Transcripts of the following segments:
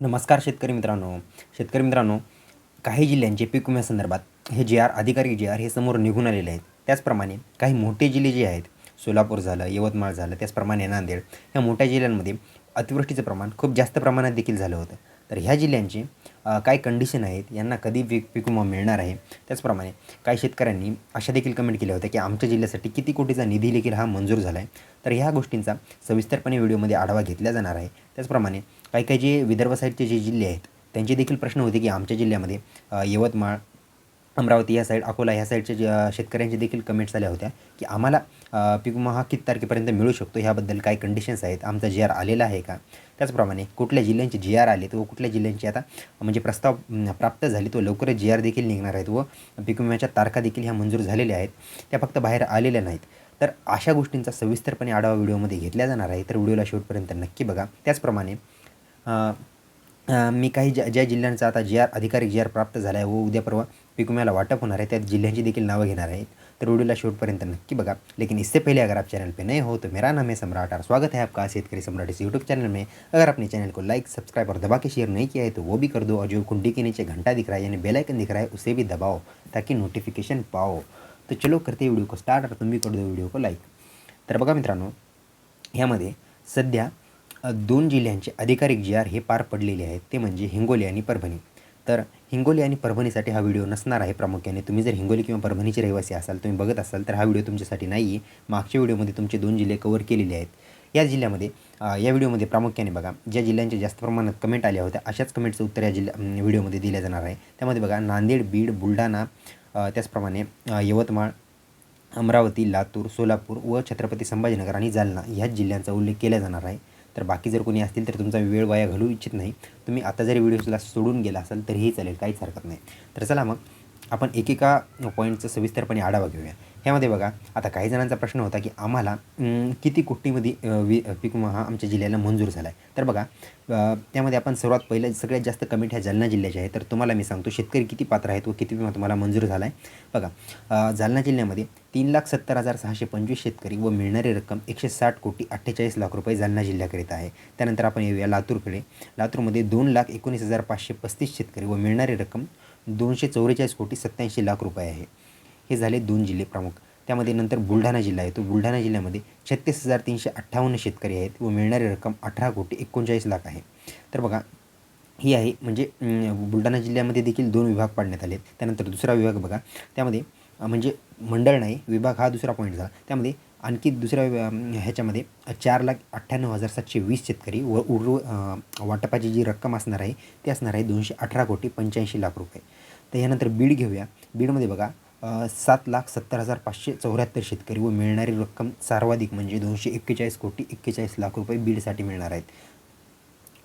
नमस्कार शेतकरी मित्रांनो. शेतकरी मित्रांनो काही जिल्ह्यांचे पीक विम्यासंदर्भात हे जे आर अधिकारी जे आर हे समोर निघून आलेले आहेत त्याचप्रमाणे काही मोठे जिल्हे जे आहेत सोलापूर झालं यवतमाळ झालं त्याचप्रमाणे नांदेड ह्या मोठ्या जिल्ह्यांमध्ये अतिवृष्टीचं प्रमाण खूप जास्त प्रमाणात देखील झालं होतं. तर ह्या जिल्ह्यांचे काय कंडिशन आहेत यांना कधी पीक पीक विमा मिळणार आहे त्याचप्रमाणे काही शेतकऱ्यांनी अशा देखील कमेंट केल्या होत्या की आमच्या जिल्ह्यासाठी किती कोटीचा निधी देखील हा मंजूर झाला आहे तर ह्या गोष्टींचा सविस्तरपणे व्हिडिओमध्ये आढावा घेतला जाणार आहे. त्याचप्रमाणे काही काही जे विदर्भ साईडचे जे जिल्हे आहेत त्यांचे देखील प्रश्न होते की आमच्या जिल्ह्यामध्ये यवतमाळ अमरावती या साईड अकोला ह्या साईडच्या जे शेतकऱ्यांचे देखील कमेंट्स आल्या होत्या की आम्हाला पीक विमा हा किती तारखेपर्यंत मिळू शकतो? ह्याबद्दल काय कंडिशन्स आहेत? आमचा जी आर आलेला आहे का? त्याचप्रमाणे कुठल्या जिल्ह्यांचे जी आर आले व कुठल्या जिल्ह्यांचे आता म्हणजे प्रस्ताव प्राप्त झाले तो लवकरच जी आर देखील निघणार आहेत व पीक विम्याच्या तारखा देखील ह्या मंजूर झालेल्या आहेत. त्या फक्त बाहेर आलेल्या नाहीत. तर अशा गोष्टींचा सविस्तरपणे आढावा व्हिडिओमध्ये घेतला जाणार आहे. तर व्हिडिओला शेवटपर्यंत नक्की बघा. त्याचप्रमाणे मी काही ज्या ज्या जिल्ह्यांचा आता जी आर अधिकारिक जी आर प्राप्त झाला आहे व उद्या परवा पिकुम्याला वाटप होणार आहे त्या जिल्ह्यांची देखील नावं घेणार आहेत. तर व्हिडिओला शेवटपर्यंत नक्की बघा. लेकिन इससे पहले अगर आप चैनल पे नए हो तो मेरा नाम है सम्राट और स्वागत है आपका शेतकरी सम्राट इस यूट्यूब चैनल में। अगर आपने चैनल को लाइक सब्सक्राइब और दबा के शेयर नहीं किया है तो वो भी कर दो और जो कुंडी के नीचे घंटा दिख रहा है यानी बेल दिख रहा है उसे भी दबाओ ताकि नोटिफिकेशन पाओ। तो चलो करते व्हिडिओ को स्टार्ट और कर दो व्हिडिओ को लाईक तर बघा मित्रांनो ह्यामध्ये सध्या दोन जिल्ह्यांचे अधिकारिक जी आर हे पार पडलेले आहेत ते म्हणजे हिंगोली आणि परभणी. तर हिंगोली आणि परभणीसाठी हा व्हिडिओ नसणार आहे प्रामुख्याने. तुम्ही जर हिंगोली किंवा परभणीचे रहिवासी असाल तुम्ही बघत असाल तर हा व्हिडिओ तुमच्यासाठी नाही आहे मागच्या व्हिडिओमध्ये तुमचे दोन जिल्हे कवर केलेले आहेत. या जिल्ह्यामध्ये या व्हिडिओमध्ये प्रामुख्याने बघा ज्या जिल्ह्यांच्या जास्त प्रमाणात कमेंट आल्या होत्या अशाच कमेंटचं उत्तर या जिल्ह्या व्हिडिओमध्ये दिल्या जाणार आहे. त्यामध्ये बघा नांदेड बीड बुलढाणा त्याचप्रमाणे यवतमाळ अमरावती लातूर सोलापूर व छत्रपती संभाजीनगर आणि जालना ह्याच जिल्ह्यांचा उल्लेख केला जाणार आहे. तर बाकी जर कोणी असतील तर तुमचा वेळ वाया घालू इच्छित नाही. तुम्ही आता जरी व्हिडिओला सोडून गेला असाल तरीही चालेल काहीच हरकत नाही. तर चला मग आपण एकेका पॉईंटचं सविस्तरपणे आढावा घेऊया. ह्यामध्ये बघा आता काही जणांचा प्रश्न होता की आम्हाला किती कोटीमध्ये वि पीक विमा हा आमच्या जिल्ह्याला मंजूर झाला आहे तर बघा त्यामध्ये आपण सर्वात पहिलं सगळ्यात जास्त कमेंट ह्या जालना जिल्ह्याच्या आहे तर तुम्हाला मी सांगतो शेतकरी किती पात्र आहेत व किती विमा तुम्हाला मंजूर झाला आहे बघा जालना जिल्ह्यामध्ये तीन लाख सत्तर हजार सहाशे पंचवीस शेतकरी व मिळणारी रक्कम एकशे साठ कोटी अठ्ठेचाळीस लाख रुपये जालना जिल्ह्याकरिता आहे. त्यानंतर आपण येऊया लातूरकडे. लातूरमध्ये दोन लाख एकोणीस हजार पाचशे पस्तीस शेतकरी व मिळणारी रक्कम दोनशे चौवेचाळीस कोटी सत्त्याऐंशी लाख रुपये आहे. हे झाले दोन जिल्हे प्रमुख. त्यामध्ये नंतर बुलढाणा जिल्हा आहे. तो बुलढाणा जिल्ह्यामध्ये छत्तीस हजार तीनशे अठ्ठावन्न शेतकरी आहेत व मिळणारी रक्कम अठरा कोटी एकोणचाळीस लाख आहे. तर बघा ही आहे म्हणजे बुलढाणा जिल्ह्यामध्ये देखील दोन विभाग पाडण्यात आले आहेत त्यानंतर दुसरा विभाग बघा. त्यामध्ये म्हणजे मंडळ नाही विभाग हा दुसरा पॉईंट झाला. त्यामध्ये आणखी दुसऱ्या ह्याच्यामध्ये चार लाख अठ्ठ्याण्णव हजार सातशे वीस शेतकरी व उर्व वाटपाची जी रक्कम असणार आहे ती असणार आहे दोनशे अठरा कोटी पंच्याऐंशी लाख रुपये. तर यानंतर बीड घेऊया. बीडमध्ये बघा सात लाख सत्तर हजार पाचशे चौऱ्याहत्तर शेतकरी व मिळणारी रक्कम सर्वाधिक म्हणजे दोनशे एक्केचाळीस कोटी एक्केचाळीस लाख रुपये बीडसाठी मिळणार आहेत.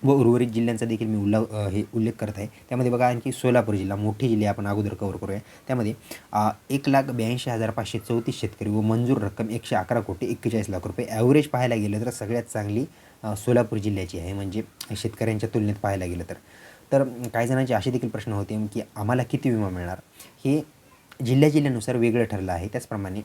व उर्वरित जिल्ह्यांचा देखील मी उल्ला हे उल्लेख करत आहे. त्यामध्ये बघा आणखी सोलापूर जिल्हा मोठी जिल्हे आपण अगोदर कवर करूया. त्यामध्ये एक लाख ब्याऐंशी हजार पाचशे चौतीस शेतकरी व मंजूर रक्कम एकशे अकरा कोटी एक्केचाळीस लाख रुपये ॲव्हरेज पाहायला गेलं तर सगळ्यात चांगली सोलापूर जिल्ह्याची आहे. म्हणजे शेतकऱ्यांच्या तुलनेत पाहायला गेलं तर. तर काही जणांचे असे देखील प्रश्न होते की आम्हाला किती विमा मिळणार? हे जिल्ह्या जिल्ह्यानुसार वेगळं ठरलं आहे. त्याचप्रमाणे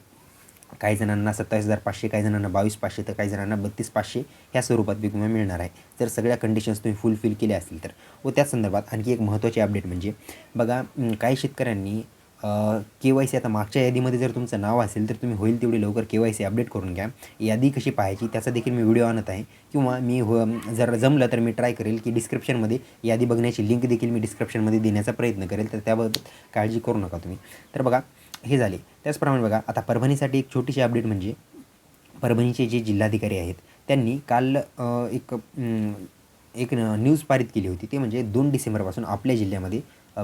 काही जणांना सत्तावीस हजार पाचशे काही जणांना बावीस पाचशे तर काही जणांना बत्तीस पाचशे ह्या स्वरूपात विमा मिळणार आहे. जर सगळ्या कंडिशन्स तुम्ही फुलफिल केल्या असतील तर. व त्या संदर्भात आणखी एक महत्त्वाची अपडेट म्हणजे बघा काही शेतकऱ्यांनी के वाय सी आता मागच्या यादीमध्ये जर तुमचं नाव असेल तर तुम्ही होईल तेवढी लवकर के वाय सी अपडेट करून घ्या. यादी कशी पाहायची त्याचा देखील मी व्हिडिओ आणत आहे. किंवा मी हो जर जमलं तर मी ट्राय करेल की डिस्क्रिप्शनमध्ये यादी बघण्याची लिंक देखील मी डिस्क्रिप्शनमध्ये देण्याचा प्रयत्न करेल तर त्याबाबत काळजी करू नका तुम्ही. तर बघा हे झाले. त्याचप्रमाणे बघा आता परभणीसाठी एक छोटीशी अपडेट म्हणजे परभणीचे जे जिल्हाधिकारी आहेत त्यांनी काल एक एक न- न्यूज पारित केली होती. ते म्हणजे दोन डिसेंबरपासून आपल्या जिल्ह्यामध्ये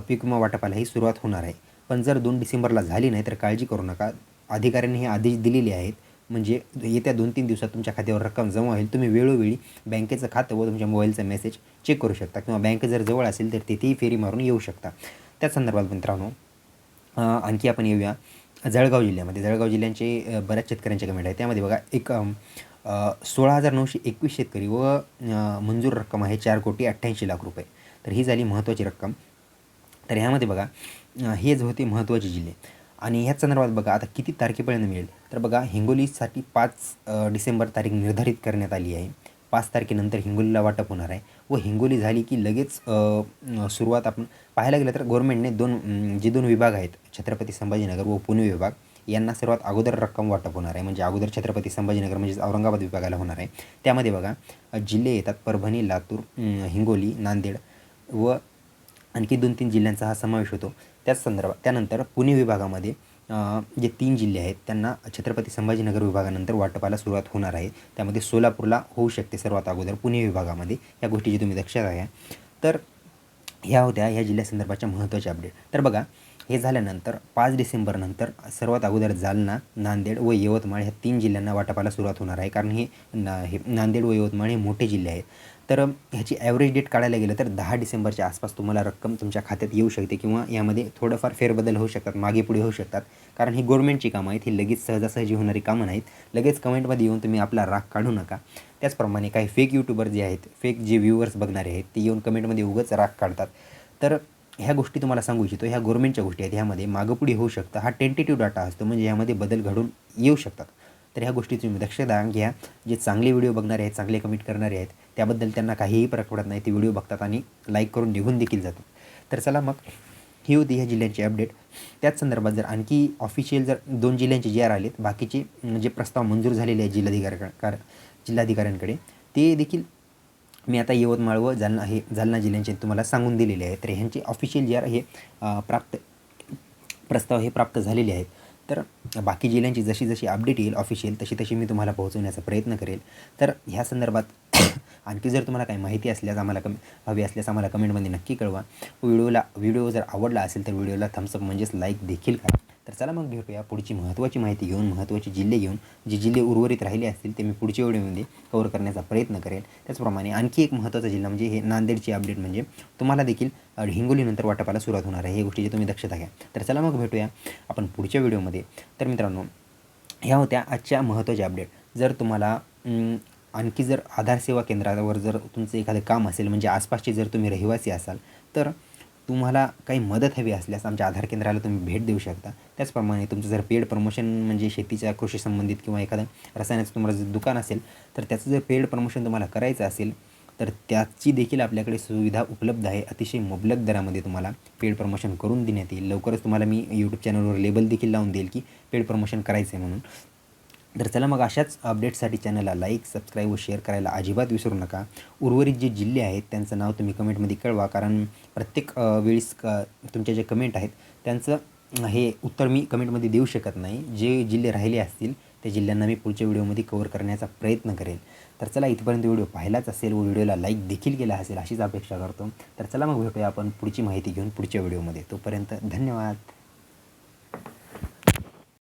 पीक विमा वाटपाला ही सुरुवात होणार आहे. पण जर दोन डिसेंबरला झाली नाही तर काळजी करू नका. अधिकाऱ्यांनी हे आदेश दिलेले आहेत. म्हणजे येत्या दोन तीन दिवसात तुमच्या खात्यावर रक्कम जमा होईल. तुम्ही वेळोवेळी बँकेचं खातं व तुमच्या मोबाईलचा मेसेज चेक करू शकता. किंवा बँक जर जवळ असेल तर तिथेही फेरी मारून येऊ शकता. त्या संदर्भात मित्रांनो आणखी आपण येऊया जळगाव जिल्ह्यामध्ये. जळगाव जिल्ह्यांचे बऱ्याच शेतकऱ्यांचे कमेंट आहे त्यामध्ये बघा एक सोळा हजार नऊशे एकवीस शेतकरी व मंजूर रक्कम आहे चार कोटी अठ्ठ्याऐंशी लाख रुपये. तर ही झाली महत्त्वाची रक्कम. तर ह्यामध्ये बघा हेच होते महत्त्वाचे जिल्हे. आणि ह्याच संदर्भात बघा आता किती तारखेपर्यंत मिळेल? तर बघा हिंगोलीसाठी पाच डिसेंबर तारीख निर्धारित करण्यात आली आहे. पाच तारखेनंतर हिंगोलीला वाटप होणार आहे. व हिंगोली झाली की लगेच सुरुवात आपण पाहायला गेलं तर गव्हर्नमेंटने दोन जे दोन विभाग आहेत छत्रपती संभाजीनगर व पुणे विभाग यांना सर्वात अगोदर रक्कम वाटप होणार आहे. म्हणजे अगोदर छत्रपती संभाजीनगर म्हणजेच औरंगाबाद विभागाला होणार आहे. त्यामध्ये बघा जिल्हे येतात परभणी लातूर हिंगोली नांदेड व आणखी दोन तीन जिल्ह्यांचा हा समावेश होतो. त्याच संदर्भात त्यानंतर पुणे विभागामध्ये जे तीन जिल्हे आहेत त्यांना छत्रपती संभाजीनगर विभागानंतर वाटपाला सुरुवात होणार आहे. त्यामध्ये सोलापूरला होऊ शकते सर्वात अगोदर पुणे विभागामध्ये. या गोष्टीची तुम्ही लक्षात घ्या. तर ह्या होत्या ह्या जिल्ह्यासंदर्भाच्या महत्त्वाच्या अपडेट तर बघा हे झाल्यानंतर पाच डिसेंबरनंतर सर्वात अगोदर जालना नांदेड व यवतमाळ ह्या तीन जिल्ह्यांना वाटपाला सुरुवात होणार आहे. कारण हे ना हे नांदेड व यवतमाळ हे मोठे जिल्हे आहेत. तर ह्याची ॲव्हरेज डेट काढायला गेलं तर दहा डिसेंबरच्या आसपास तुम्हाला रक्कम तुमच्या खात्यात येऊ शकते किंवा यामध्ये थोडंफार फेरबदल होऊ शकतात मागे पुढे होऊ शकतात. कारण ही गव्हर्नमेंटची कामं आहेत ही लगेच सहजासहजी होणारी कामं नाहीत. लगेच कमेंटमध्ये येऊन तुम्ही आपला राग काढू नका. त्याचप्रमाणे काही फेक यूट्यूबर जे आहेत फेक जे व्ह्यूवर्स बघणारे आहेत ते येऊन कमेंटमध्ये उगाच राग काढतात. तर ह्या गोष्टी तुम्हाला सांगू इच्छितो. ह्या गव्हर्नमेंटच्या गोष्टी आहेत. ह्यामध्ये मागपुढे होऊ शकतं. हा टेंटेटिव्ह डाटा असतो. म्हणजे यामध्ये बदल घडून येऊ शकतात. तर ह्या गोष्टी तुम्ही दक्षता घ्या. जे चांगले व्हिडिओ बघणारे आहेत चांगले कमेंट करणारे आहेत त्याबद्दल त्यांना काहीही फरक पडत नाही. ते व्हिडिओ बघतात आणि लाईक करून निघून देखील जातात. तर चला मग ही होती ह्या जिल्ह्यांची अपडेट त्याच संदर्भात जर आणखी ऑफिशियल जर दोन जिल्ह्यांचे जे आर आलेत बाकीचे जे प्रस्ताव मंजूर झालेले आहेत जिल्हाधिकारी जिल्हाधिकाऱ्यांकडे ते देखील मी आता यवतमाळ व जालना हे जालना जिल्ह्यांचे तुम्हाला सांगून दिलेले आहे तर ह्यांचे ऑफिशियल जे हे प्राप्त प्रस्ताव हे प्राप्त झालेले आहेत. तर बाकी जिल्ह्यांची जशी जशी अपडेट येईल ऑफिशियल तशी तशी मी तुम्हाला पोहोचवण्याचा प्रयत्न करेल. तर ह्या संदर्भात आणखी जर तुम्हाला काही माहिती असल्यास आम्हाला कमी हवी असल्यास आम्हाला कमेंटमध्ये नक्की कळवा. व्हिडिओला व्हिडिओ जर आवडला असेल तर व्हिडिओला थम्सअप म्हणजेच लाईक देखील करा. तर चला मग भेटूया पुढची महत्त्वाची माहिती घेऊन महत्त्वाचे जिल्हे घेऊन. जे जिल्हे उर्वरित राहिले असतील ते मी पुढच्या व्हिडिओमध्ये कवर करण्याचा प्रयत्न करेल त्याचप्रमाणे आणखी एक महत्त्वाचा जिल्हा म्हणजे हे नांदेडची अपडेट म्हणजे तुम्हाला देखील हिंगोलीनंतर वाटपाला सुरुवात होणार आहे. हे गोष्टीची तुम्ही दक्षता घ्या. तर चला मग भेटूया आपण पुढच्या व्हिडिओमध्ये. तर मित्रांनो ह्या होत्या आजच्या महत्त्वाच्या अपडेट जर तुम्हाला आणखी जर आधार सेवा केंद्रावर जर तुमचं एखादं काम असेल म्हणजे आसपासचे जर तुम्ही रहिवासी असाल तर तुम्हाला काही मदत हवी असल्यास आमच्या आधार केंद्राला तुम्ही भेट देऊ शकता. त्याचप्रमाणे तुमचं जर पेड प्रमोशन म्हणजे शेतीच्या कृषी संबंधित किंवा एखादं रसायनाचं तुम्हाला जर दुकान असेल तर त्याचं जर पेड प्रमोशन तुम्हाला करायचं असेल तर त्याची देखील आपल्याकडे सुविधा उपलब्ध आहे. अतिशय मुबलक दरामध्ये तुम्हाला पेड प्रमोशन करून देण्यात येईल. लवकरच तुम्हाला मी यूट्यूब चॅनलवर लेबल देखील लावून देईल की पेड प्रमोशन करायचं आहे म्हणून. तर चला मग अशाच अपडेटसाठी चॅनलला लाईक सबस्क्राईब व शेअर करायला अजिबात विसरू नका. उर्वरित जे जिल्हे आहेत त्यांचं नाव तुम्ही कमेंटमध्ये कळवा. कारण प्रत्येक वेळेस क तुमच्या जे कमेंट आहेत त्यांचं हे उत्तर मी कमेंटमध्ये देऊ शकत नाही. जे जिल्हे राहिले असतील त्या जिल्ह्यांना मी पुढच्या व्हिडिओमध्ये कवर करण्याचा प्रयत्न करेल. तर चला इथपर्यंत व्हिडिओ पाहिलाच असेल व व्हिडिओला लाईक देखील केला असेल अशीच अपेक्षा करतो. तर चला मग भेटूया आपण पुढची माहिती घेऊन पुढच्या व्हिडिओमध्ये तोपर्यंत धन्यवाद.